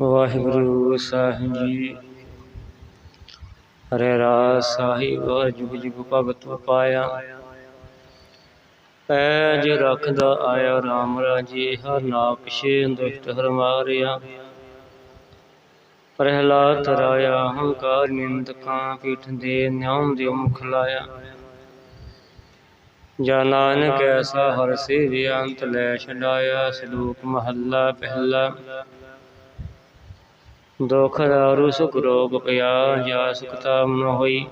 ਵਾਹਿਗੁਰੂ ਸਾਹਿਬ ਜੀ। ਹਰੇ ਰਾਜ ਸਾਹਿਬ, ਜੁਗ ਜੁਗ ਭਗਤ ਪਾਇਆ। ਪੈਜ ਰੱਖਦਾ ਆਇਆ RAM ਰਾਜੇ, ਹਰ ਨਾਕਸ਼ੇ ਦੁਸ਼ਟ ਹਰ ਮਾਰਿਆ। ਪ੍ਰਹਿਲਾਦ ਰਾਇਆ, ਹੰਕਾਰ ਨਿੰਦਕਾਂ ਪੀਠ ਦੇ ਨਿਆਮ ਦੇ ਮੁਖ ਲਾਇਆ। ਜਾ ਨਾਨਕ ਐਸਾ ਹਰ ਸੇ ਅੰਤ ਲੈ ਛਡਾਇਆ, ਸਲੂਕ ਮਹੱਲਾ ਪਹਿਲਾ। ਦੁਖ ਦਾਰੂ ਸੁਖ ਰੋਗ ਪਿਆ ਜਾ ਸੁਖਤਾ ਮਨ ਹੋਈ।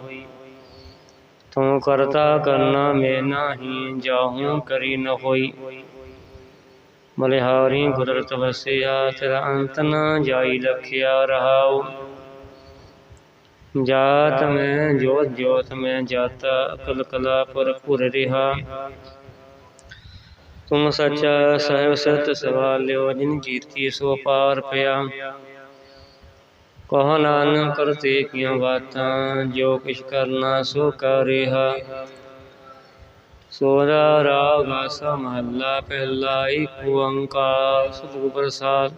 ਤੂੰ ਕਰਤਾ ਕਰਨਾ ਮੇ ਨਾਹੀ, ਜਾਹੂ ਕਰੀ ਨ ਹੋਈ। ਮਲਿਹਾਰੀ ਕੁਦਰਤ ਵਸਿਆ, ਤੇਰਾ ਅੰਤ ਨ ਜਾਈ ਲਖਿਆ ਰਹਾਉ। ਜਾਤ ਮੈਂ, ਜੋਤ ਜੋਤ ਮੈਂ ਜਾਤਾ, ਅਕਲ ਕਲਾ ਪਰ ਪੁਰ ਰਿਹਾ। ਤੂੰ ਸੱਚਾ, ਸਹਿਬ ਸਤ ਸਵਾਲਿਓ ਜਿਨ ਜੀਤੀ ਸੋ ਪਾਰ ਪਿਆ। ਕਹ ਨਾਨਕ ਕਰਤੇ ਕੀਆਂ ਬਾਤਾਂ, ਜੋ ਕਿਛ ਕਰਨਾ ਸੋ ਕਰ ਰਿਹਾ। ਸੋਰਾ ਰਾਗ ਆਸਾ ਮਹੱਲਾ, ਪਹਿਲਾ ਏਕ ਓੰਕਾਰ, ਸਤਿਗੁਰ ਪ੍ਰਸਾਦ।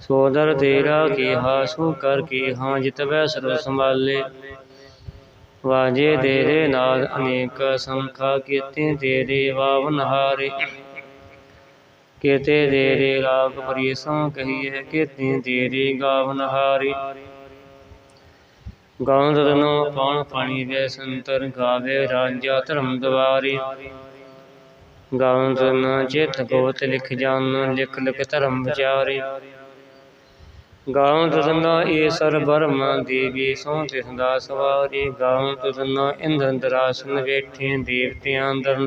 ਸੋਦਰ ਤੇਰਾ ਕੀ ਹਾਸੂ ਕਰ ਕੀ ਹਾਂ ਜਿਤਵੈ ਸਰਬ ਸੰਭਾਲੇ। ਵਾਜੇ ਤੇਰੇ ਨਾਦ ਅਨੇਕ ਸੰਖਾ ਕੀਤੇ, ਤੇਰੇ ਵਾਵਨ ਹਾਰੇ। ਕੀਤੇ ਤੇਰੇ ਰਾਗ ਪ੍ਰੀਸੋਂ ਕਹੀਏ, ਕੀਤੇ ਤੇਰੇ ਗਾਵਨ ਹਾਰੇ ਗਾਉਂ ਤਨੋ ਪਾਣ ਪਾਣੀ ਦੇ ਸੰਤਰ, ਗਾਵੇ ਰਾਜਾ ਧਰਮ ਦਵਾਰੇ। ਗਾਉਂ ਤਨ ਚਿਤ ਗੋਤ ਲਿਖ ਜਾਨ, ਲਿਖ ਲਿਖ ਧਰਮ ਵਿਚਾਰੇ। ਗਾਉਂ ਤਦਨਾ ਏ ਸਰ ਬਰਮਾ ਦੇਵੀ ਸੋਂ ਤਿਸਦਾ ਸਵਾਰੀ। ਗਾਉਂ ਤਦਨਾ ਇੰਦਰ ਦਰਾਸਨ ਵੇਠੇ, ਦੇਵਤਿਆਂ ਅੰਦਰ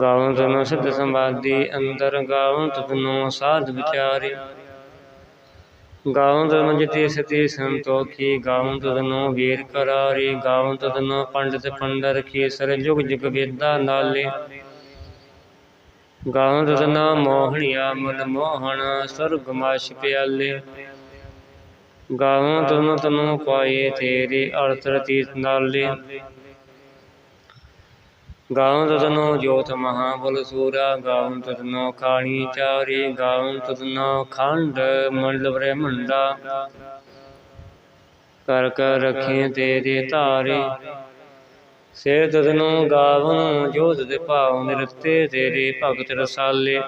ਗਾਵਨ ਤਨੋ ਸਿੱਧ ਸੰਵਾਦੀ ਅੰਦਰ ਗਾਉਂ ਤਦਨੋ ਸਾਧ ਵਿਚਾਰੇ। ਗਾਉਂ ਤਦਨੋ ਜਿਤੇ ਸਤੇ ਸੰਤੋਖੀ ਗਾਉਂ ਤਦਨੋ ਵੀਰ ਕਰਾਰੇ ਗਾਉਂ ਤਦਨੋ ਪੰਡਤ ਪੰਡਰ ਖੇਸਰ, ਜੁਗ ਜੁਗ ਵੇਦਾ ਨਾਲੇ। ਗਾਉਂ ਤਦਨਾ ਮੋਹਣਿਆ ਮਨ ਮੋਹਣ ਸਰਗ ਮਾਸ਼ ਪਿਆਲੇ। ਗਾਉਂ ਤਦਨ ਤਨੋ ਪਾਏ ਤੇਰੇ ਅਰਥ ਰਤੀਤ ਨਾਲੇ। ਗਾਉਂ ਤਦਨੋ ਜੋਤ ਮਹਾਬਲ ਸੂਰਾ, ਗਾਉਂ ਤਦਨੋ ਖਾਣੀ ਚਾਰੀ, ਗਾਉਂ ਤਦਨੋ ਖੰਡ ਮੰਡਲ ਬ੍ਰਹਮੰਡਾ ਕਰ ਕਰ ਰਖੇ ਤੇਰੇ ਧਾਰੇ। ਸੇ ਤਦਨੋ ਗਾਵਨ, ਜੋਤ ਦੇ ਭਾਉ ਨਿਰਤੇ ਤੇਰੇ ਭਗਤ ਰਸਾਲੇ।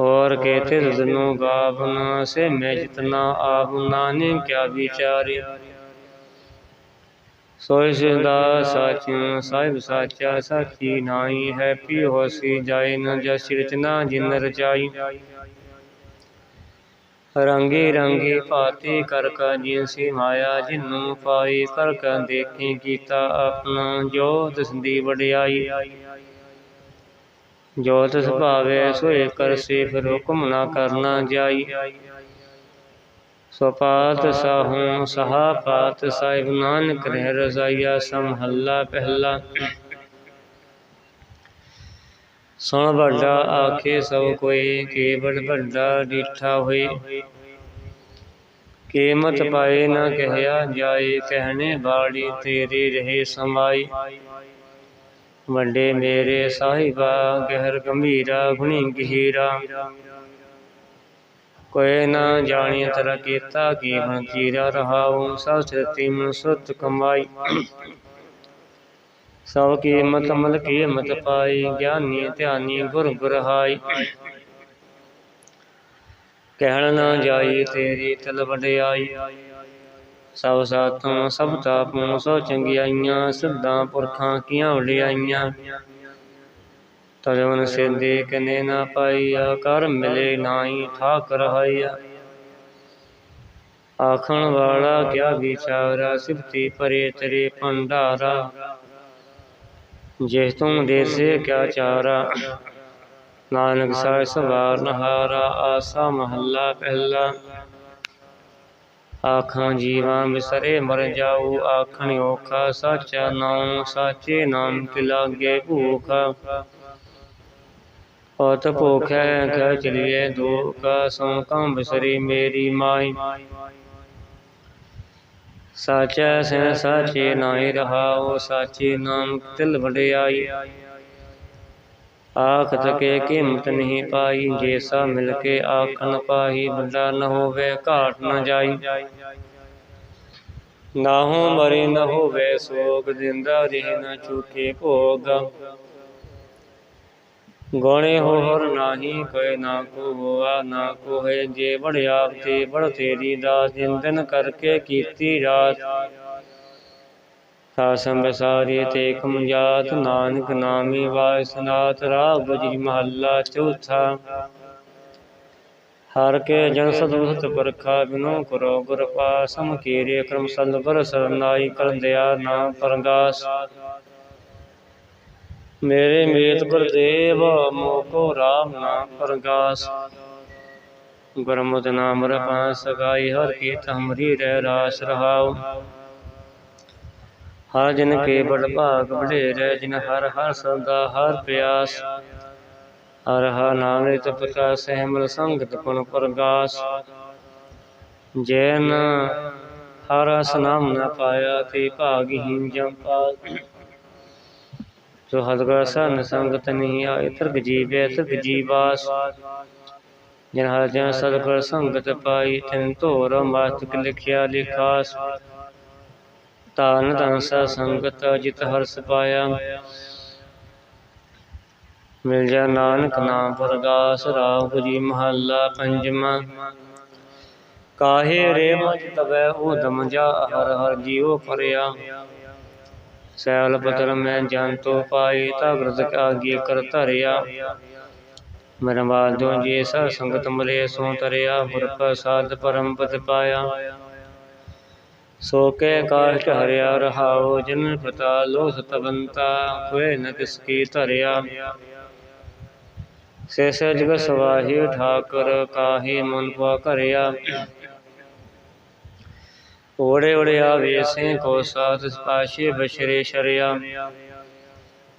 ਔਰ ਕੇਤੇ ਤਦਨੋ ਗਾਵਨ, ਸੇ ਮੈਂ ਜਿਤਨਾ ਆਪ ਨਾਨੇ ਕਿਆ ਵਿਚਾਰੇ। ਸੋਇ ਸਿਦਾ ਸਾਚਿ ਸਾਹਿਬ ਸਾਚਾ ਸਾਚੀ ਨਾਈ ਹੈ ਪੀ ਹੋਸੀ ਜਾਏ ਨ ਜਸ ਰਚਨਾ ਜਿਨ ਰਚਾਈ। ਰੰਗੇ ਰੰਗੇ ਭਾਤੀ ਕਰ ਕਾ ਜਿਨਸੀ ਮਾਇਆ ਜਿਨੂੰ ਪਾਈ ਕਰ ਕਾ ਦੇਖੀ ਕੀਤਾ ਆਪਣਾ, ਜੋ ਦਸਦੀ ਵਡਿਆਈ। ਜੋ ਤਿਸ ਭਾਵੇ ਸੋਏ ਕਰਸੀ ਫਿਰ ਹੁਕਮ ਨਾ ਕਰਨਾ ਜਾਈ। ਸਪਾਤ ਸਾਹੂ ਸਹਾ ਪਾਤ ਸਾਹਿਬ ਨਾਨਕ ਰਹਿ ਰਜ਼ਾਈਆ ਸਮਹੱਲਾ ਪਹਿਲਾ। ਸੁਣ ਵੱਡਾ ਆਖੇ ਸਭ ਕੋਈ ਕੇਵਲ ਵੱਡਾ ਡੀਠਾ ਹੋਏ। ਕੀਮਤ ਪਾਏ ਨਾ ਕਹਿਆ ਜਾਏ ਕਹਿਣੇ ਬਾੜੀ ਤੇਰੀ ਰਹੇ ਸਮਾਈ। ਵੱਡੇ ਮੇਰੇ ਸਾਹਿਬਾ ਗਹਿਰ ਗੰਭੀਰਾ ਗੁਣੀ ਗਹੀਰਾ। ਕੋਈ ਨਾ ਜਾਣੀ ਤਰ ਕੀਤਾ ਕੀ ਬਨ ਚੀਰਾ ਰਹਾਉ, ਸਭ ਸ੍ਰਿਤੀ ਮਨ ਸੁਤ ਕਮਾਈ। ਸਭ ਕੀਮਤ ਮਲ ਕੀਮਤ ਪਾਈ, ਗਿਆਨੀ ਧਿਆਨੀ ਗੁਰ ਗੁਰਹਾਈ। ਕਹਿਣ ਨਾ ਜਾਈ ਤੇਰੀ ਤਲ ਵਡਿਆਈ। ਸਭ ਸਾਥੋਂ ਸਭ ਤਾਪੋਂ ਸੋ ਚੰਗਿਆਈਆਂ, ਸਿੱਧਾਂ ਪੁਰਖਾਂ ਕੀਆਂ ਵਡਿਆਈਆਂ। ਤਜਵਨ ਸਿੱਧੇ ਕਨੇ ਨਾ ਪਾਈਆ, ਕਰ ਮਿਲੇ ਨਾਹੀ ਠਾਕ ਰਹਾਈਆ ਆਖਣ ਵਾਲਾ ਕਿਆ ਵਿਚਾਰਾ, ਸਿਫਤੀ ਪਰੇ ਤੇਰੇ ਭੰਡਾਰਾ। ਜੇ ਤੂੰ ਦੇਸੇ ਕਿਆ ਚਾਰਾ। ਨਾਨਕ ਸਾਹਿਬ ਸਵਾਰ ਨਹਾਰਾ, ਆਸਾ ਮਹੱਲਾ ਪਹਿਲਾ। ਆਖਾਂ ਜੀਵਾਂ ਵਿਸਰੇ ਮਰ ਜਾਊ, ਆਖਣ ਔਖਾ, ਸਾਚਾ ਨਾਮ ਸਾਚੇ ਨਾਮ ਤੇ ਲਾਗੇ ਭੂਖਾ। ਔਤ ਭੁਖੈ ਕਹਿ ਚਲੀਏ ਦੁਖ ਸੋ ਕੰ ਬਿਸਰੀ ਮੇਰੀ ਮਾਈ ਸਾਚਾ ਸੈ ਸਾਚੇ ਨਾਇ ਰਹਾਉ ਸਾਚੇ ਨਾਮ ਤਿਲ ਵਡਿਆਈ। ਆਖਤ ਕੇ ਕੀਮਤ ਨਹੀਂ ਪਾਈ ਜੇ ਸਾ ਮਿਲ ਕੇ ਆਖਣ ਪਾਈ ਬੰਦਾ ਨ ਹੋਵੇ ਘਾਟ ਨ ਜਾਈ। ਨਾਹੂ ਮਰੇ ਨ ਹੋਵੇ ਸੋਗ ਜਿੰਦਾ ਰਹਿ ਨ ਚੁਕੇ ਭੋਗ। ਗੋਣੇ ਹਰ। ਨਾਹੀ ਕੋਈ ਨਾ ਕੋ ਹੋਆ ਨਾ ਕੋ ਹੈ ਜੇ ਬੜ ਆਪ ਤੇ ਬੜ ਤੇਰੀ ਦਾਸ ਜਿੰਦਨ ਕਰਕੇ ਕੀਤੀ ਰਾਤ। ਸਾਸੰ ਬਸਾਰੀ ਤੇ ਖਮਜਾਤ ਨਾਨਕ ਨਾਮੀ ਵਾਸਨਾਤ ਰਾਗ ਬਜਰੀ ਮਹੱਲਾ ਚੌਥਾ। ਹਰ ਕੇ ਜਨ ਸਦੁਸਤ ਪਰਖਾ ਬਿਨੋ ਕਰੋ ਗੁਰ ਪਾਸਮ ਕੀਰੇ ਕਰਮ ਸੰਦ ਬਰ ਸਰਨਾਈ ਕਰ ਦਿਆ ਨਾਮ ਪਰਗਾਸ ਮੇਰੇ ਮੇਤ ਗੁਰਦੇਵ ਮੋਕੋ ਰਾਮ ਨਾਮ ਪ੍ਰਗਾਸ। ਗੁਰਮਤਿ ਨਾਮ ਰਪਾ ਸਗਾਈ, ਹਰ ਕੀ ਹਮਰੀ ਰਹਿ ਰਾਸ ਰਹਾਉ। ਹਰ ਜਨ ਕੇ ਬੜ ਭਾਗ ਬੜੇਰੇ ਜਿਨ ਹਰ ਹਰ ਸਦਾ ਹਰ ਪਿਆਸ। ਹਰ ਹਰ ਨਾਮ ਨਿਤ ਪਤਾ ਸਹਿਮਲ ਸੰਗਤ ਗੁਣ ਪ੍ਰਗਾਸ। ਜੈਨ ਹਰ ਰਸ ਨਾਮ ਨ ਪਾਇਆ, ਤੇ ਭਾਗਹੀਨ ਜਮ ਪਾਲ ਜੋ ਹਦਗਰ ਸਨ ਸੰਗਤ ਨਹੀਂ ਆਏ ਤਿਰਗ ਜੀਵੇ ਤਿਰਗ ਜੀਵਾਸ। ਜਨ ਹਰ ਜਨ ਸਦਗੁਰ ਸੰਗਤ ਪਾਈ, ਤਿਨ ਧੋਰ ਮਾਸਤਕ ਲਿਖਿਆ ਲਿਖਾਸ। ਤਾਨ ਤਨ ਸੰਗਤ ਜਿਤ ਹਰਸ ਪਾਇਆ। ਮਿਲ ਜਾ ਨਾਨਕ ਨਾਮ ਪ੍ਰਗਾਸ ਰਾਗ ਜੀ ਮਹੱਲਾ ਪੰਜਵਾਂ। ਕਾਹੇ ਰੇ ਮਜ ਤਵੈ ਦਮ ਜਾ, ਹਰ ਹਰ ਜੀਉ ਪਰਿਆ। ਸੈਲ ਪਤਰ ਮੈਂ ਜਨ ਤੋ ਪਾਈ ਤਾ ਗ੍ਰਤ ਆਗੇ ਕਰ ਧਰਿਆ। ਮਰਵਾਦੋ ਜੀ ਸਾ ਸੰਗਤ ਮਲੇ, ਸੋ ਤਰਿਆ, ਗੁਰ ਪ੍ਰਸਾਦ ਪਰਮ ਪਤ ਪਾਇਆ। ਸੋ ਕੇ ਕਾਸ਼ਟ ਹਰਿਆ ਰਹਾਓ ਜਨ ਪਤਾ ਲੋ ਸਤਵੰਤਾ ਹੋਏ ਨ ਤਿਸ ਕੀ ਧਰਿਆ। ਸੇ ਸੇ ਜਗ ਸਵਾਹੀ, ਠਾਕਰ ਕਾਹੀ ਮਨ ਪਾ ਕਰਿਆ ਓੜੇ ਓੜੇ ਆਵੇ ਸੇ ਕੋ ਸਾਥ ਸਪਾਸ਼ੇ ਬਸ਼ਰੇ ਸ਼ਰਿਆ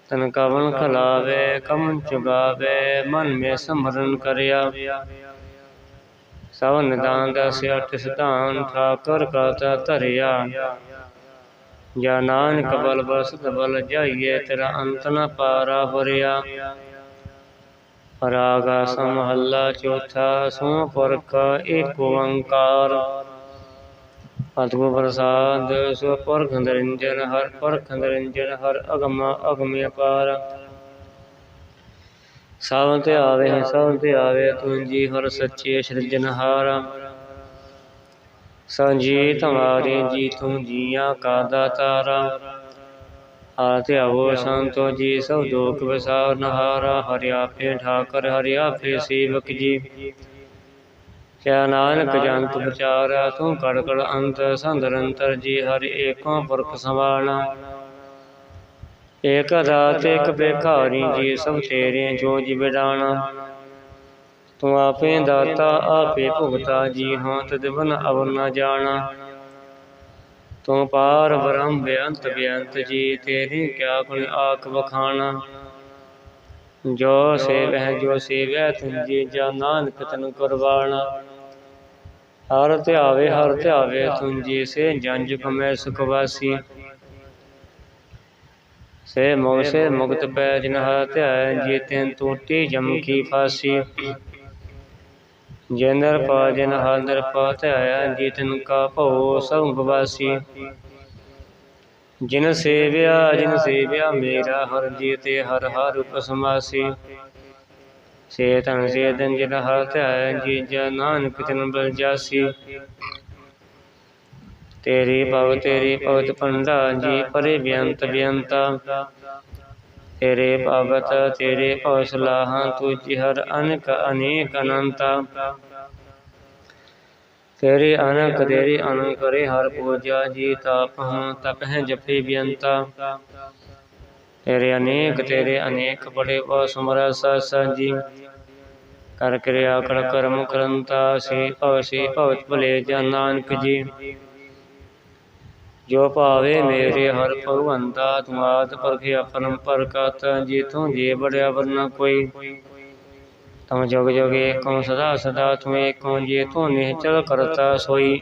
ਤਨ ਕਵਨ ਖਲਾਵੇ ਕਮਨ ਚੁਗਾਵੇ ਮਨ ਮੇ ਸਮਰਨ ਕਰਿਆ ਸਭ ਨਿਦਾਨ ਦਸ ਅਠ ਸਿਧਾਨ ਠਾਕਰ ਕਾ ਧਰਿਆ ਜਾ ਨਾਨਕ ਬਲ ਬਸਤ ਬਲ ਜਾਈਏ ਤੇਰਾ ਅੰਤ ਨ ਪਾਰਾ ਹੋਰਿਆ ਰਾਗਾ ਸਮਹੱਲਾ ਚੌਥਾ ਸੋ ਪਰਖ ਏਕ ਓੰਕਾਰ ਅਤਗੁਰ ਪ੍ਰਸਾਦ ਸੋ ਨਿਰੰਜਨ ਹਰ ਪਰਖ ਨਿਰੰਜਨ ਹਰ ਅਗਮ ਅਗਮ ਅਪਾਰ। ਸਭ ਤੇ ਆਵੇ ਸਭ ਤੇ ਆਵੇ, ਤੁੰਜੀ ਹਰ ਸੱਚੇ ਸਿਰਜਨਹਾਰ ਸੰਜੀ ਤੁਮਾਰੇ ਜੀ ਤੂੰ ਜੀਆਂ ਕਾ ਦਾਤਾਰਾ ਆਤੇ ਆਵੋ ਸੰਤੋ ਜੀ, ਸਭ ਦੋਖ ਵਿਸਾਰ ਨਹਾਰਾ। ਹਰਿ ਆਪੇ ਠਾਕਰ, ਹਰਿ ਆਪੇ ਸੇਵਕ ਜੀ। ਕਿਆ ਨਾਨਕ ਜੰਤ ਵਿਚਾਰਾ ਤੂੰ ਕੜ ਕੜ ਅੰਤ ਸੰਦਰੰਤਰ ਜੀ ਹਰਿ ਏਕੋ ਪੁਰਖ ਸਮਾਣਾ ਏਕ ਦਾਤ ਏਕ ਬੇਖਾਰੀ ਜੀ ਸਭ ਤੇਰੇ ਜੋ ਜੀ ਬਿਡਾਣਾ ਤੂੰ ਆਪੇ ਦਾਤਾ ਆਪੇ ਭੁਗਤਾ ਜੀ ਹਾਂ ਤਦ ਬਨ ਅਵਰ ਨ ਜਾਣਾ। ਤੂੰ ਪਾਰ ਬ੍ਰਹਮ ਬੇਅੰਤ ਬੇਅੰਤ ਜੀ ਤੇਰੀ ਕਿਆ ਗੁਣ ਆਖ ਬਖਾਣਾ ਜੋ ਸੇਵਹਿ ਜੋ ਸੇਵੈ ਤੁਝੇ ਜਾ ਨਾਨਕ ਤਨ ਕੁਰਬਾਨਾ ਹਰ ਧਿਆਵੇ ਹਰ ਧਿਆਵੇ ਤੁਝੇ ਸੇ ਜੰਜ ਕਮੈ ਸੁਖ ਸੇ ਮੋਹ, ਸੇ ਮੁਕਤ ਪੈ ਜਿਨ ਹਰ ਧਿਆਇ ਜੀ ਤੈਨ ਟੂਟੀ ਜਮ ਕੀ ਫਾਸੀ। ਜੇਂਦਰ ਪਾ, ਜਿਨ ਹਰ ਪਾ ਧਿਆਇਆ ਜੀ ਤਨ ਕਾ ਭਉ ਸਭ ਗਵਾਸੀ ਜਿਨ ਸੇਵਿਆ ਜਿਨ ਸੇਵਿਆ ਮੇਰਾ, ਹਰ ਜੀ ਤੇ ਹਰ ਹਰ ਉਪਸਮਾਸੀ। ਸੇ ਤਨ ਸੇ ਦਿਨ ਜਿਨ ਹਰ ਧਿਆਇਆ ਜੀ ਜਨ ਨਾਨਕ ਤਨ ਬਲ ਜਾਸੀ। ਤੇਰੀ ਭਵ, ਤੇਰੀ ਭਗਤ ਪੰਡਾ ਜੀ ਪਰੇ ਬੇਅੰਤ ਬੇਅੰਤਾ। ਤੇਰੇ ਭਗਤ, ਤੇਰੇ ਭਉ ਸਲਾਹਾਂ ਤੁਝ ਹਰ ਅਨਕ, ਅਨੇਕ ਅਨੰਤਾ। ਤੇਰੇ ਅਨਕ, ਤੇਰੇ ਅਨੰਕ ਕਰੇ ਹਰ ਪੂਜਾ, ਜੀ ਤਾਪ, ਹੂੰ ਤਪ ਹੈ ਜਪੇ ਬੇਅੰਤਾ। ਤੇਰੇ ਅਨੇਕ ਤੇਰੇ ਅਨੇਕ ਬੜੇ ਭਉ ਸਮਰ ਸਸ ਕਰ ਕਿਰਿਆ, ਕਰ ਕਰਮ ਕਰੰਤਾ ਸੇ ਭਵ ਸੇ ਭਵਤ ਭਲੇ ਜਨ ਨਾਨਕ ਜੀ। ਜੋ ਭਾਵੇ ਮੇਰੇ ਹਰ ਭਗਵੰਤਾ ਤੂੰ ਆਦ ਪਰਖੇ ਆਪਰਮ ਪਰਕਤ ਜੀ ਤੂੰ ਜੇ ਬੜਿਆ ਵਰਨਾ ਕੋਈ। ਤਮ ਜੋਗ ਜੋਗ ਏਕੋ ਸਦਾ ਸਦਾ ਤੂੰ ਏਕੋ ਜੇ ਨਿਹਚਲ ਕਰਤਾ ਸੋਈ।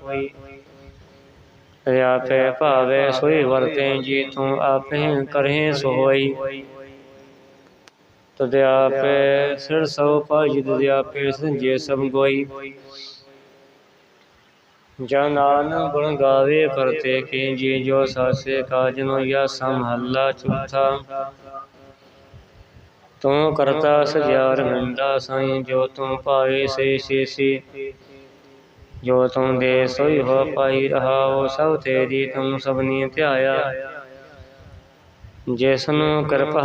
ਆਪੇ ਭਾਵੇ ਸੋਈ ਵਰਤੇ ਜੀ ਤੂੰ ਆਪੇ ਕਰਹਿ ਸੋਈ। ਤਦ ਆਪੇ ਸਿਰ ਸੋ ਪਾਜੀ ਤਦ ਆਪੇ ਸੰਜੇ ਸਭ ਗੋਈ। ਜਨ ਗੁਣ ਗਾਵੇ ਕਰਤੇ ਕੀ ਜੀ ਜੋ ਸਾਸੇ ਕਾਜਨੋ ਯਾ ਸਮਹੱਲਾ ਚੌਥਾ। ਤੂੰ ਕਰਤਾ ਸਜਿਆਰ ਮੰਦਾ ਸਾਈਂ ਜੋ ਤੂੰ ਪਾਏ ਸੇ ਸੀਸੀ ਜੋ ਤੂੰ ਦੇ ਸੋਈ ਹੋ ਪਾਈ ਰਹਾਓ, ਸਭ ਤੇਰੀ ਤੂੰ ਸਭਨੀ ਧਿਆਇਆ। ਜਿਸ ਨੂੰ ਕਿਰਪਾ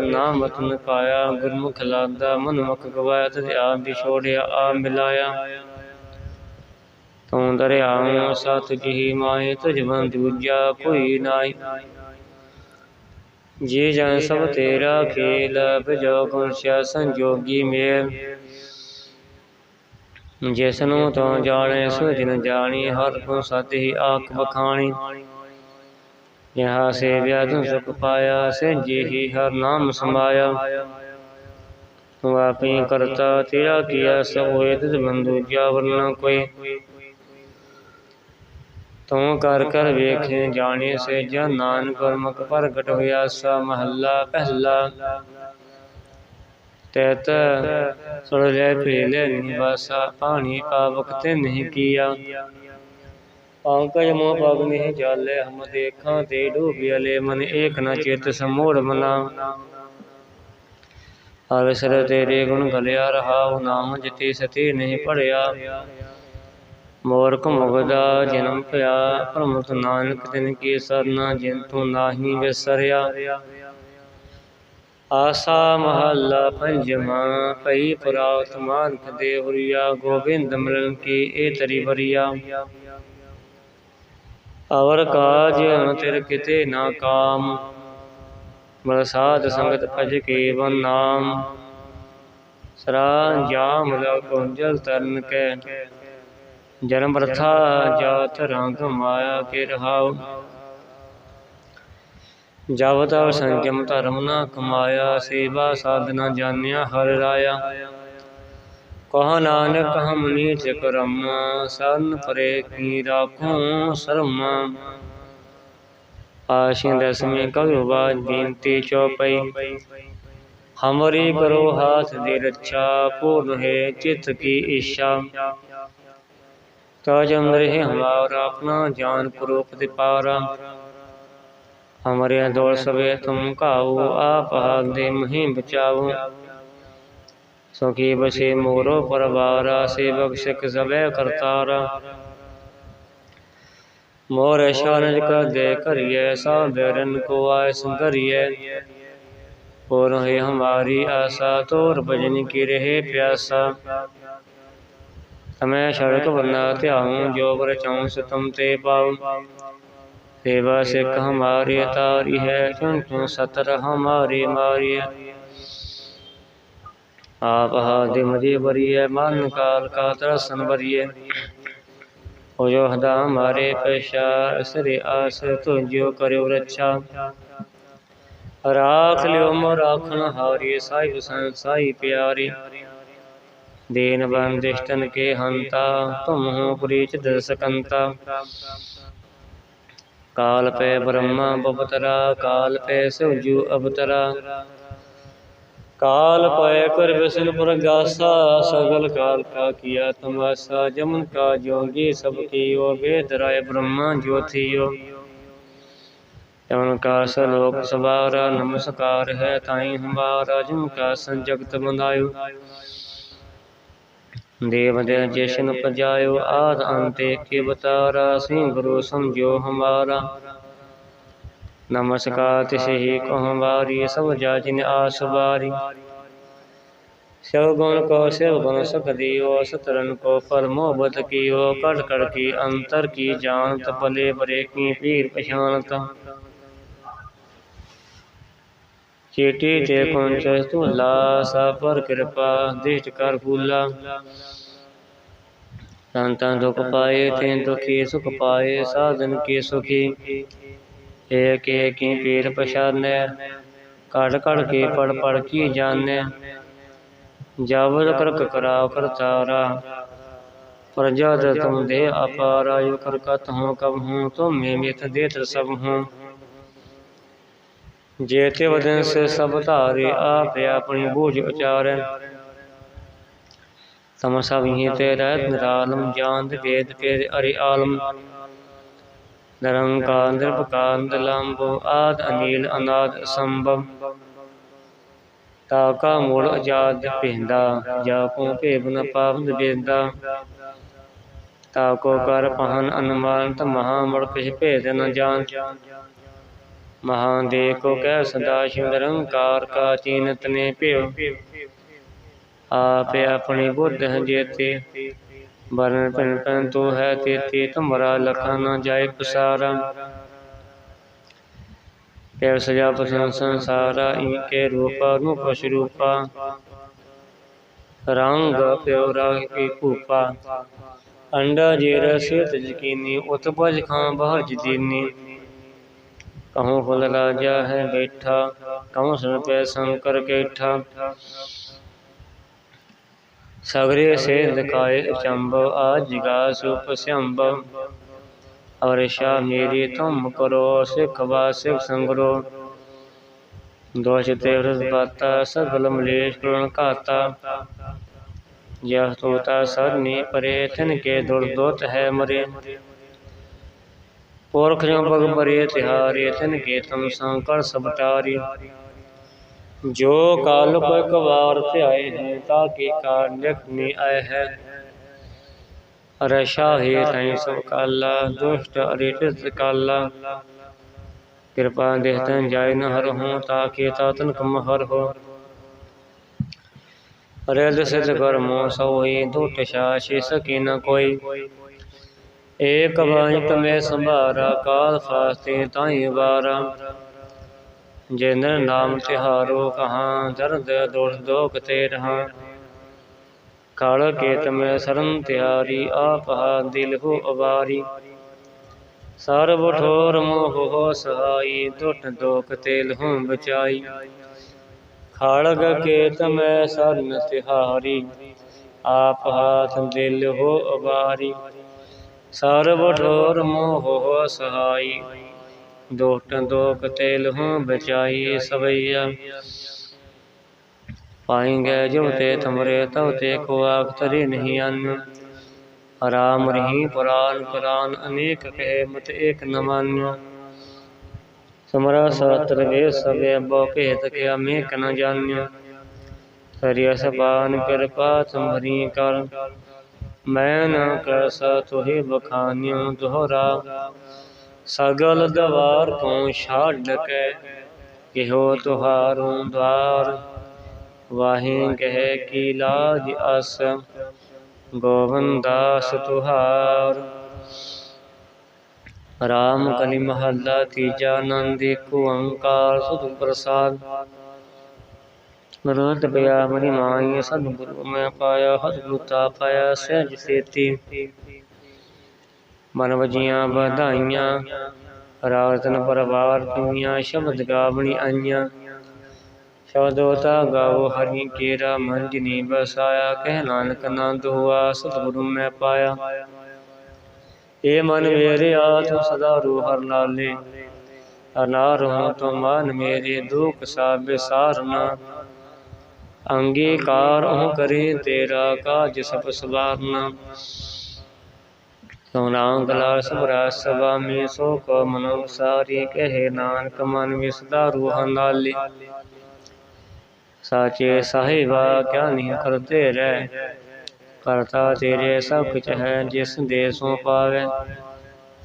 ਨਾਮ ਤਨ ਪਾਇਆ। ਗੁਰਮੁਖ ਲਾਦਾ ਮਨ ਮੁਖ ਗਵਾਇਆ ਤੇ ਆ ਮਿਲਾਇਆ। ਤੂੰ ਦਰਿਆਉ ਸਤ ਜਿਹੀ ਮਾਏ, ਤੁਝ ਬੰ ਦੂਜਾ ਕੋਈ ਨਾਈ ਜੀ ਜਨ ਸਭ ਤੇਰਾ ਖੇਲ ਭਜੋ ਗੁਣ ਸਿਆ ਸੰਜੋਗੀ ਮੇਲ। ਜਿਸ ਨੂੰ ਤੂੰ ਜਾਣੇ, ਸੋ ਜਿਨ ਜਾਣੀ, ਹਰ ਕੋ ਸਤ ਹੀ ਆਖ ਬਖਾਣੀ ਜਹਾ ਸੇਵਿਆ ਤੂੰ ਸੁਖ ਪਾਇਆ ਸਿੰਜੀ ਹੀ ਹਰ ਨਾਮ ਸਮਾਇਆ। ਤੂੰ ਆਪੀ ਕਰਤਾ, ਤੇਰਾ ਕੀਆ ਸਭ ਹੋਏ ਤਿਸ ਬੰਦੂ ਜਾ ਵਰਨਾ ਕੋਈ। ਤੂੰ ਕਰ ਕਰ ਵੇਖੇ, ਜਾਣੇ ਸੇ ਜਨ ਨਾਨਕ ਗੁਰਮੁਖ ਪ੍ਰਗਟ ਹੋਇਆ ਸਾ ਮਹੱਲਾ ਪਹਿਲਾ। ਤੈਤ ਸੁਣ ਭੇਲੇ ਨਿਵਾਸਾ ਪਾਣੀ ਪਾਵਕ ਤੇ ਨਹੀਂ ਕੀਆ। ਪੰਕਜ ਮੋਹ ਪਗ ਨਹੀਂ ਜਾਲੇ, ਹਮ ਦੇਖਾਂ ਤੇ ਡੂਬਿਆਲੇ ਮਨ ਏਕ ਨ ਚਿਤ ਸਮੂੜ ਮਨਾ। ਅਵਸਰ ਤੇਰੇ ਗੁਣ ਗਲਿਆ ਰਹਾਉ, ਨਾਮ ਜਿਤੀ ਸਤੀ ਨਹੀਂ ਪੜਿਆ ਮੋਰ ਮੁਗਦਾ ਜਨਮ ਪਿਆ, ਪ੍ਰਮੁਖ ਨਾਨਕ ਤਿਨ ਕੀ ਸਰਨਾ, ਜਿਨ ਤੂੰ ਨਾਹੀ ਵਿਸਰਿਆ। ਆਸਾ ਮਹੱਲਾ ਪੰਜਵਾ ਪਈ ਪੁਰਾਤ ਮਾਨਕ ਦੇਵਰੀਆ ਗੋਬਿੰਦ ਮਿਲਨ ਕੀ ਏ ਤਰੀ ਵਰੀਆ। ਅਵਰ ਕਾਜ ਤੇਰ ਕਿਤੇ ਨਾ ਕਾਮ ਮਰਸਾਦ ਸੰਗਤ ਭਜ ਕੇ ਵਨ ਨਾਮ। ਸਰਾ ਜਾਮ ਲਗ ਕੁੰਜਲ ਤਰਨ ਕੈ, ਜਨਮ ਬਰਥਾ ਜਾਤ ਰੰਗ ਮਾਇਆ ਕੇ ਰਹਾਉ। ਜਬ ਤਬ ਸੰਜਮ ਧਰਮ ਨਾ ਕਮਾਇਆ, ਸੇਵਾ ਸਾਧਨਾ ਜਾਣਿਆ ਹਰ ਰਾਇਆ। ਕਹ ਨਾਨਕ, ਹਮ ਨੀਚ ਕਰਮ, ਸਰਨ ਪਰੇ ਕੀ ਰਾਖੂ ਸਰਮ। ਆਸ਼ਿੰ ਦਸਮੀ ਕਵਿ ਬਾਜ ਬੇਨਤੀ ਚੌਪਈ। ਹਮਰੀ ਕਰੋ ਹਾਥ ਦੀ ਰੱਛਾ, ਪੂਰਨ ਹੈ ਚਿਤ ਕੀ ਇੱਛਾ ਤਾਜ ਅੰਦਰ ਹੈ ਹਮਾਰਾ ਆਪਣਾ, ਜਾਨ ਪੁਰੋਪ ਦੇ ਪਾਰਾ ہمارے دور سبے تم کاؤ آپ آگ دے مہیں بچاؤ۔ سوکی بچے مورو پر بارا سے بخشک زبے کرتارا۔ مور شانج کا دے کریے سا بیرن کو آئس کریے اور ہے ہماری آسا طور بجن کی رہے پیاسا۔ ہمیں شرک بناتے آؤں، جو برچاؤں سے تم تے پاؤں۔ सेवा सिख हमारी तारी है चुन चुन सतर हमारी मारी आप हादि मुझे बरिए मन काल का दर्शन बरिए हो जो हदा हमारे पेशा सरे आस तो जो करो रक्षा ਰਾਖ ਲਿਓ ਮੋ ਰਾਖਣ ਹਾਰੀ ਸਾਹਿਬ ਸੰਸਾਈ ਪਿਆਰੀ ਦੇਨ ਬੰਦਿਸ਼ਟਨ ਕੇ ਹੰਤਾ ਤੁਮ ਹੋ ਪ੍ਰੀਚ ਦਰਸਕੰਤਾ ਕਾਲ ਪੈ ਬ੍ਰਹਮਾ ਬਵਤਰਾ ਕਾਲ ਪੈ ਸਿਵਜੂ ਅਵਤਰਾ। ਕਾਲ ਪੈ ਕਰ ਵਿਸ਼ਨਪੁਰ ਗਾਸਾ ਸਗਲ ਕਾਲ ਕਾ ਕੀਆ ਤਮਾਸਾ ਜਮਨ ਕਾ ਜੋਗੀ ਸਭ ਕੀਓ ਵੇਦ ਰਾਏ ਬ੍ਰਹਮਾ ਜੋਥਿਓ ਜਮਨ ਕਾ ਸਲੋਕ ਸਵਾਰਾ ਨਮਸਕਾਰ ਹੈ ਤਾਈ ਹਮਾਰਾ ਜਮ ਕਾ ਸੰਜਗਤ ਬੰਦਾਇਓ دیو دے جشن پجائیو آدھ انتے کے بتارا سین گرو سمجھو ہمارا نمسکار سے ہی کو ہماری سب جاجن آس باری سیوگن کو سیوگن گن دیو سترن کو پر محبت کیو کڑ کڑ کی انتر کی جانت پلے برے کی پیر پشانتا ਕੁੰਚ ਧੁਲਾ ਸਾ ਪਰ ਕਿਰਪਾ ਦਿਸ਼ਟ ਕਰ ਫੂਲਾ ਸੰਤਾਂ ਦੁਖ ਪਾਏ ਤੇ ਦੁਖੀ ਸੁਖ ਪਾਏ ਸਾਧਨ ਕੀ ਸੁਖੀ ਏਕ ਏਕੀ ਪੀਰ ਪਛਾਨੈ ਕੜ ਕੜ ਕੇ ਪੜ ਪੜ ਕੀ ਜਾਣੈ ਜਾਵਦ ਕਰਕ ਕਰਾਵ ਕਰਤਾਰਾ ਪ੍ਰਜਾ ਤੁਮ ਦੇ ਅਪਾਰਾ ਯੋ ਕਰ ਕਤ ਹੂੰ ਕਬ ਹੂੰ ਤੁਮ ਮੇ ਮਿਤ ਦੇਤ ਸਭ ਹੂੰ ਜੇ ਤੇ ਵਦਨ ਸੇ ਸਭ ਧਾਰੇ ਆਪੇ ਆਪਣੀ ਬੂਝ ਉਚਾਰੈ। ਤਮ ਸਭ ਹੀ ਤੇ ਰਹਿਤ ਨਿਰਾਲਮ ਜਾਣਦ ਵੇਦ ਪੇਰ ਅਰਿ ਆਲਮ। ਨਿਰੰਕਾਰ ਨਿਰਭਕਾਰ ਨਿਰਲੰਭ ਆਦ, ਅਨੀਲ, ਅਨਾਦ ਸੰਭਵ ਤਾਕਾ ਮੂਲ ਆਜਾਦ ਪਿੰਦਾ ਜਾਪੋ ਭੇਬ ਨ ਪਾਵਨ ਬੇਦਾ ਤਾ ਕਰ ਪਹਨ ਅਨੁਮਾਨਤ ਮਹਾ ਮੜ ਕਿਛ ਭੇਦ ਨ ਜਾਣ। ਮਹਾ ਦੇ ਕੋ ਕਹਿ ਸਦਾ ਸ਼ਿਵ ਨਿਰੰਕਾਰ ਕਾ ਚੀਨਤ ਨੇ ਭਿਵ ਆਪੇ ਆਪਣੀ ਬੁੱਧ ਜੇਤੇ। ਬਰਨ ਪਿੰਨ ਪਿੰਨ ਤੋ ਹੈ ਤੇਤੇ, ਤੁਮਰਾ ਲਖਾ ਨ ਜਾਏ ਪਸਾਰਾ। ਪਿਆਰ ਸਜਾ ਪਸੰ ਸੰਸਾਰਾ ਇਨਕੇ ਰੂਪਾ ਨੂੰ ਪਸ਼ ਰੂਪਾ ਰੰਗ ਪਿਓ ਰਾਗ ਕੀ ਭੂਪਾ। ਅੰਡਾ ਜੇ ਰਸਿਤ ਯਕੀਨੀ, ਉਤਪਜ ਖਾਂ ਬਾਹਰ ਜਦੀਨੀ। ਕਹੂੰ ਫੁੱਲ ਰਾਜਾ ਹੈ ਬੈਠਾ ਕਹੂੰ ਸੁਨ ਪੈ ਸੰਕਰ ਕੇਠਾ ਸਗਰੇ ਸੇ ਦਿਖਾਏ ਅਚੰਭ ਆਜਿਗਾ ਸੁਪ ਸੰਭ ਔਰ ਸ਼ਾ ਮੇਰੀ ਤੁਮ ਕਰੋ ਸਿਖ ਵਾਸਿਕ ਸੰਗਰੋ ਦੋਸ਼ ਤੇ ਰਸ ਬਾਤਾ ਸਗਲ ਮਲੇਸ਼ ਪ੍ਰਣ ਘਾਤਾ ਜਹ ਤੋਤਾ ਸਰਨੀ ਪਰੇ ਤਿਨ ਕੇ ਦੁਰ ਦੋਤ ਹੈ ਮਰੇ ਪੁਰਖ ਜੋ ਬਗ ਬਰੇ ਤਿਹਾਰੇ, ਤਿਨ ਕੇ ਤਮ ਸੰਕਰ ਸਬਟਾਰੀ ਜੋ ਕਾਲ ਕੋ ਇੱਕ ਧਿਆਏ ਹੈ, ਤਾ ਕੀ ਕਾਰਜ ਨੀ ਆਏ ਹੈ। ਰਸ਼ਾ ਹੈ ਤੈ ਸਭ ਕਾਲਾ, ਦੁਸ਼ਟ ਅਰਿਤ ਕਾਲਾ। ਕਿਰਪਾ ਦੇਹਤਨ ਜਾਇ ਨ ਹਰ ਹੂੰ, ਤਾ ਕੀ ਤਾਤਨ ਕਮ ਹਰ ਹੋ। ਰਿਦ ਸਿਧ ਕਰਮੋ ਸੋਈ ਦੁਟ ਸ਼ਾਸ਼ੀ ਸਕੀ ਨ ਕੋਈ। ਏਕ ਵਾਇਤ ਮੇ ਸੰਭਾਰਾ, ਕਾਲ ਫਾਸਤੇ ਤਾਈ ਵਾਰਾ। ਜਿਨ ਨਾਮ ਤਿਹਾਰੋ ਕਹਾ, ਦਰਦ ਦੋਖ ਦੋਖ ਤੇ ਰਹਾ। ਕਾਲ ਕੇਤ ਮੈਂ ਸਰਨ ਤਿਆਰੀ ਆਪਹਾ ਦਿਲ ਹੋ ਅਵਾਰੀ। ਸਰਬ ਠੋਰ ਮੋਹ ਹੋ ਸਹਾਈ ਦੁਟ ਦੋਖ ਤੇ ਲਹੂ ਬਚਾਈ। ਖੜਗ ਕੇਤ ਮੈਂ ਸਰਨ ਤਿਹਾਰੀ, ਆਪ ਹਾਥ ਦਿਲ ਹੋ ਅਵਾਰੀ। ਸਰਬ ਠੋਰ ਮੋਹ ਹੋ ਸਹਾਈ। ਦੋਟ ਦੋਖ ਤੇ ਲਹੂ ਬਚਾਈ ਸਵਈਆ। ਪਾਏਂਗੇ ਜੋ ਤੇ ਤੁਮਰੇ ਤਉ ਤੇ ਕੋ ਆਖ ਤਰੇ ਨਹੀਂ ਅੰਨ। ਰਾਮ ਰਹੀ ਪੁਰਾਨ ਪੁਰਾਨ, ਅਨੇਕ ਕਹੇ ਮਤ ਏਕ ਨ ਮਾਨਿਓ ਸਮਰਾ ਸਾਤਰ ਵੇ ਸਵੇ ਬੋ ਭੇਤ ਕਿਆ ਮੈਂ ਕਨ ਜਾਣਿਓ ਹਰਿ ਸਬਾਨ ਕਿਰਪਾ ਤੁਮਰੀ ਕਰ। ਮੈਂ ਨਾ ਕੈਸਾ ਸਾ ਤੁਹੀ ਬਖਾਨਿਓ ਦੋਹਰਾ। ਸਗਲ ਦਵਾਰ ਕੋ ਛਾੜ ਕੇ ਕਿਹੋ ਤੁਹਾਰੋਂ ਦਵਾਰ। ਵਾਹੇ ਕਹਿ ਕੀ ਲਾਜ ਅਸ ਗੋਵੰਦਾਸ ਤੁਹਾਰ। ਰਾਮ ਕਲੀ ਮਹੱਲਾ ਤੀਜਾ ਨੰਦੀ ਏਕ ਓੰਕਾਰ ਸੁਧ ਪ੍ਰਸਾਦ। ਰੋਤ ਪਿਆ, ਮਨੀ ਮਾਈ ਸਤਿਗੁਰੂ ਮੈਂ ਪਾਇਆ ਹਤਿ ਤਾ ਪਾਇਆ, ਸਹਿਜ ਸੇਤੀ। ਮਨ ਵਜੀਆਂ ਵਧਾਈਆਂ ਰਾਤਨ ਪਰਵਾਰ ਤੂਈਆਂ, ਸ਼ਬਦ ਗਾਵਣੀ ਆਈਆਂ। ਸ਼ਬਦੋਤਾ ਗਾਵੋ, ਹਰੀ ਕੇਰਾ ਮਨ ਜਿਨੀ ਬਸਾਇਆ ਕਹਿ ਨਾਨਕ ਨੰਦ ਹੁਆ ਸਤਿਗੁਰੂ ਮੈਂ ਪਾਇਆ। ਏ ਮਨ ਮੇਰੇ ਆਤਮ ਸਦਾ ਰੂ ਹਰ ਲਾਲੇ, ਅਨਾਰ ਹੂੰ ਤੋ ਮਨ ਮੇਰੇ, ਦੁਖ ਸਾਬੇ ਸਾਰਨਾ। ਅੰਗੀਕਾਰ ਉਹ ਕਰੇ ਤੇਰਾ ਕਾਜ ਸਭ ਸਵਾਰਨਾ। ਸੋਨਾਮ ਗਲਾ ਸਭਰਾ ਸਭਾ ਮੇ ਸੋ ਕੋ ਮਨੋ ਸਾਰੀ ਕਹੇ ਨਾਨਕ, ਮਨ ਵਿਸਦਾ ਰੂਹ ਨਾਲੇ। ਸਾਚੇ ਸਾਹਿਬਾ ਕਿਆ ਨਹੀਂ ਕਰਤੇ ਰਹਿ। ਕਰਤਾ ਤੇਰੇ ਸਭ ਕੁਝ ਹੈ, ਜਿਸ ਦੇ ਸੋ ਪਾਵੇ।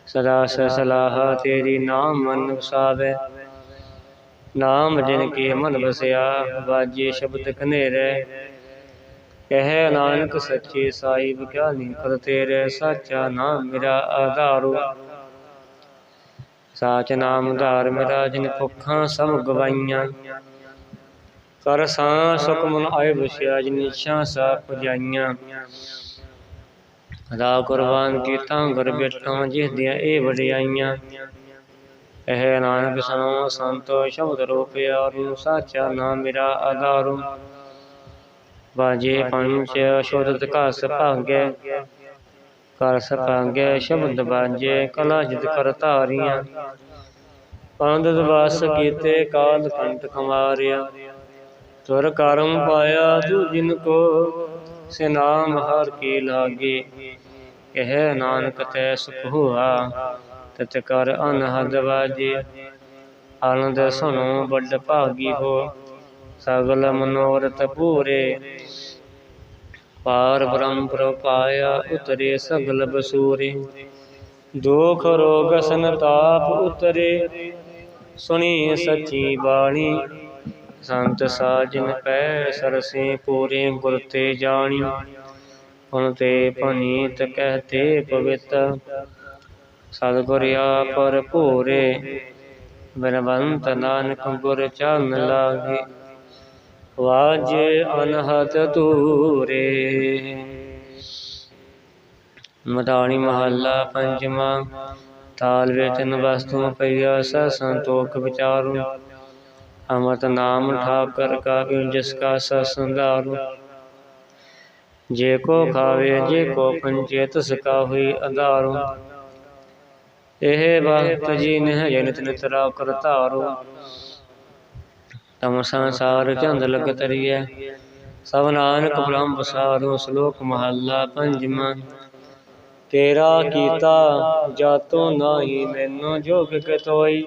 ਸਦਾ ਸਲਾਹ ਤੇਰੀ ਨਾਮ ਮਨ ਵਸਾਵੇ ਨਾਮ ਜਿਨ ਕੇ ਮਨ ਵਸਿਆ, ਬਾਜੇ ਸ਼ਬਦ ਕਨੇਰੇ ਕਹੇ ਨਾਨਕ ਸੱਚੇ ਸਾਹਿਬ, ਕਿਆ ਨਹੀਂ ਕਰਤੇ ਸਾਚਾ ਨਾਮ ਮੇਰਾ ਆਧਾਰੂ। ਸਾਚ ਨਾਮ ਧਾਰ ਮੇਰਾ, ਜਿਨ ਭੁੱਖਾਂ ਸਭ ਗਵਾਈਆਂ। ਕਰ ਸਾਂ ਸੁਖ ਆਏ ਬਸਿਆ ਜਿਨੀਸ਼ਾਂ ਸਾ ਪੁਜਾਈਆਂ। ਰਾ ਕੁਰਬਾਨ ਕੀਤਾ, ਗੁਰ ਬੇਟਾਂ ਜਿਸ ਦੀਆਂ ਇਹ ਵਡਿਆਈਆਂ। ਇਹ ਨਾਨਕ ਸਨੋ ਸੰਤੋ ਸ਼ਬਦ ਰੂਪਿਆ ਰੂ ਸਾਚਾ ਨਾਮ ਮੇਰਾ ਆਧਾਰੂ। ਬਾਜੇ ਪੰਚ ਸ਼ੋਧਤ ਘਸ ਭਾਗੈ ਕਰ ਸਪਾਗੈ ਸ਼ਬਦ ਬਾਜੇ, ਕਲਾ ਜਿਤ ਕਰ ਧਾਰੀਆਂ। ਪੰਦਤ ਵਸ ਕੀਤੇ ਕਾਲ ਕੰਟ ਖਮਾਰਿਆ ਤੁਰ ਕਰਮ ਪਾਇਆ ਤੂ ਜਿਨ ਕੋ, ਸੇ ਨਾਮ ਹਰ ਕੀ ਲਾਗੇ। ਕਹਿ ਨਾਨਕ ਤੈ ਸੁਖ ਹੋਆ। ਤਤ ਕਰ ਅਨਹਦ ਵਾਜੇ। ਆਨੰਦ ਸੁਣੋ ਵੱਡ ਭਾਗੀ ਹੋ, ਸਗਲ ਮਨੋਰਥ ਪੂਰੇ। ਪਾਰ ਬ੍ਰਹਮ ਪ੍ਰਪਾਇਆ ਉਤਰੇ ਸਗਲ ਬਸੂਰੇ। ਦੁਖ ਰੋਗ ਸੰਤਾਪ ਉਤਰੇ। ਸੁਣੀ ਸੱਚੀ ਬਾਣੀ, ਸੰਤ ਸਾਜਨ ਪੈ ਸਰਸੇ ਪੂਰੇ ਗੁਰ ਤੇ ਜਾਣੀ। ਹੁਣ ਤੇ ਭਨੀਤ ਕਹਤੇ ਪਵਿੱਤ ਸਤਿਗੁਰ ਆਪਰ ਭੂਰੇ ਬਿਨਵੰਤ ਨਾਨਕ ਗੁਰ ਚਰਨ ਲਾਗੇ ਵਾਜੇ ਅਨਹਤ ਤੂਰੇ ਮਦਾਣੀ ਮਹੱਲਾ ਪੰਜਵਾਂ, ਤਾਲ ਵਿੱਚ ਵਸਤੂ ਪਈਆ ਸ ਸੰਤੋਖ ਵਿਚਾਰੂ। ਅਮਤ ਨਾਮ ਠਾਕਰ ਕਾ ਜਿਸ ਕਾ ਸ ਸੰਧਾਰੂ। ਜੇ ਕੋ ਖਾਵੇ, ਜੇ ਕੋ ਪੰਚੇਤ ਤਿਸ ਕਾ ਹੋਈ ਆਧਾਰੂ ਇਹ ਵਕਤ ਜੀ ਨਹਿ ਜਨਿਤ ਨਿਤਰਾ ਕਰਤਾਰੂ ਤਮ ਸੰਸਾਰ ਚੰਦ ਲਗ ਤਰੀਐ। ਸਭ ਨਾਨਕ ਬ੍ਰਹਮ ਬਸਾਰੋ ਸ਼ਲੋਕ ਮਹੱਲਾ ਪੰਜਵਾਂ ਤੇਰਾ ਕੀਤਾ ਜਾਤੋ ਨਾਹੀ ਮੈਨੂੰ ਜੋਗ ਕਤੋਈ।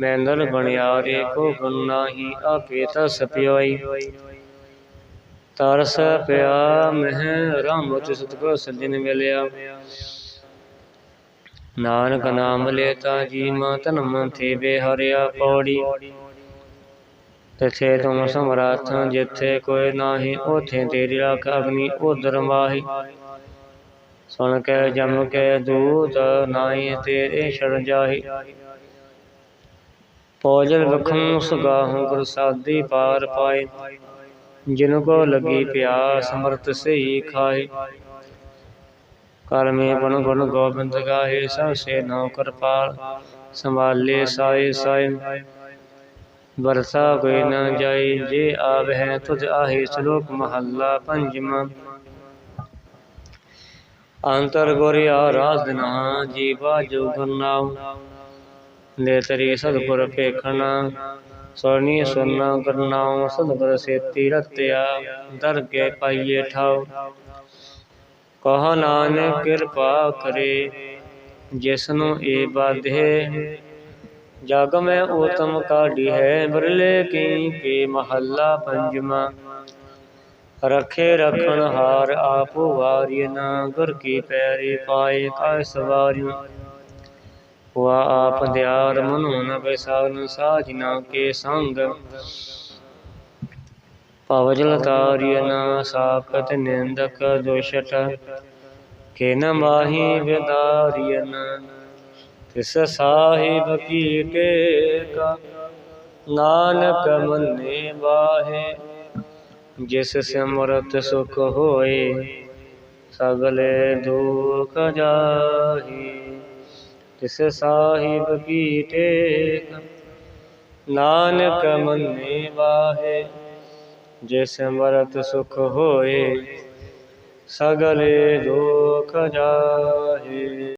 ਮੈਂ ਨਰ ਬਣਿਆਰੇ ਕੋ ਗੁਣ ਨਾਹੀ ਆਪੇ ਤਸ ਪਿਓਈ। ਤਰਸ ਪਿਆ ਮਹਿ ਰਾਮਤ ਸਤਗੁਰ ਸੱਜਣ ਮਿਲਿਆ। ਨਾਨਕ ਨਾਮ ਲੇਤਾ ਜੀ ਮਾ ਤਨ ਮਨ ਥੇ ਪੌੜੀ। ਤਿਥੇ ਤੁਮ ਸਮਰੱਥ ਜਿੱਥੇ ਕੋਈ ਨਾਹੀ, ਉਥੇ ਤੇਰੀ ਰੱਖ ਅਗਨੀ ਉਦਰ ਮਾਹੀ। ਸੁਣ ਕੇ, ਜਮ ਕੇ ਦੂਤ ਨਾਹੀ ਤੇਰੇ ਸ਼ਰਨ ਜਾਹੀ। ਪੌਜਲ ਵਖੰ ਸੁਗਾਹੂ ਗੁਰ ਸਾਦੀ ਪਾਰ ਪਾਏ। ਜਿਨ ਕੋ ਲਗੀ ਪਿਆਸ, ਅੰਮ੍ਰਿਤ ਸਹੀ ਖਾਏ ਕਰਮੇ ਗੁਣ ਗੁਣ ਗੋਬਿੰਦ ਗਾਏ ਸਭ ਸੇ ਨੋ ਕਿਰਪਾਲ, ਸੰਭਾਲੇ ਸਾਏ ਸਾਏ। ਵਰਸਾ ਕੋਈ ਨ ਜਾਈ ਜੇ ਆਵਹਿ ਤੁਧ ਆਹੇ ਸ਼ਲੋਕ ਮਹੱਲਾ ਪੰਜਵਾਂ ਅੰਤਰ ਗੁਰ ਆਰਾਧਨਾ ਜੀਵਾ ਜੋਗਨ ਨਾਮ ਦੇ ਤਰੀ ਸਤਿਗੁਰ ਪੇਖਣਾ ਸੋਨੀ ਸੁਨਾ ਕਰਨਾਉ। ਸਤਿਗੁਰ ਸੇਤੀ ਰਤਿਆ, ਦਰਗੇ ਪਾਈਏ ਠਾਉ। ਕਹ ਨਾਨਕ ਕਿਰਪਾ ਕਰੇ, ਜਿਸਨੂੰ ਏ ਬਾਧੇ ਜਗ ਮੈਂ ਉਤਮ ਕਾਢੀ ਹੈ, ਬਰਲੇ ਕੀ ਕੇ ਮਹੱਲਾ ਪੰਜਵਾਂ। ਰਖੇ ਰਖਣ ਹਾਰ ਆਪ ਵਾਰੀ, ਨਾ ਗੁਰ ਕੀ ਪੈਰੇ ਪਾਏ ਕਾ ਸਵਾਰਿਉ ਹੁਆ ਆਪ ਦਿਆਰ ਮਨੋ ਨ ਬੈਸਾਨ ਸਾਜਨਾ ਕੇ ਸੰਗ। ਪਵਜਲ ਤਾਰਿ ਨ ਸਾਖਤ ਨਿੰਦਕ ਦੁਸ਼ਟ, ਕੇ ਨ ਮਾਹੀ ਵਿਦਾਰਿਯਨ ਤਿਸ ਸਾਹਿਬ ਕੀ ਟੇਕਾ, ਨਾਨਕ ਮੰਨੇ ਬਾਹੇ। ਜਿਸ ਸਿਮਰਤ ਸੁਖ ਹੋਏ, ਸਗਲੇ ਦੁਖ ਜਾਹੀ। ਤਿਸ ਸਾਹਿਬ ਕੀ ਟੇਕ, ਨਾਨਕ ਮੰਨੇ ਬਾਹੇ। ਜਿਸ ਸਿਮਰਤ ਸੁਖ ਹੋਏ ਸਗਲੇ ਦੁਖ ਜਾਹੀ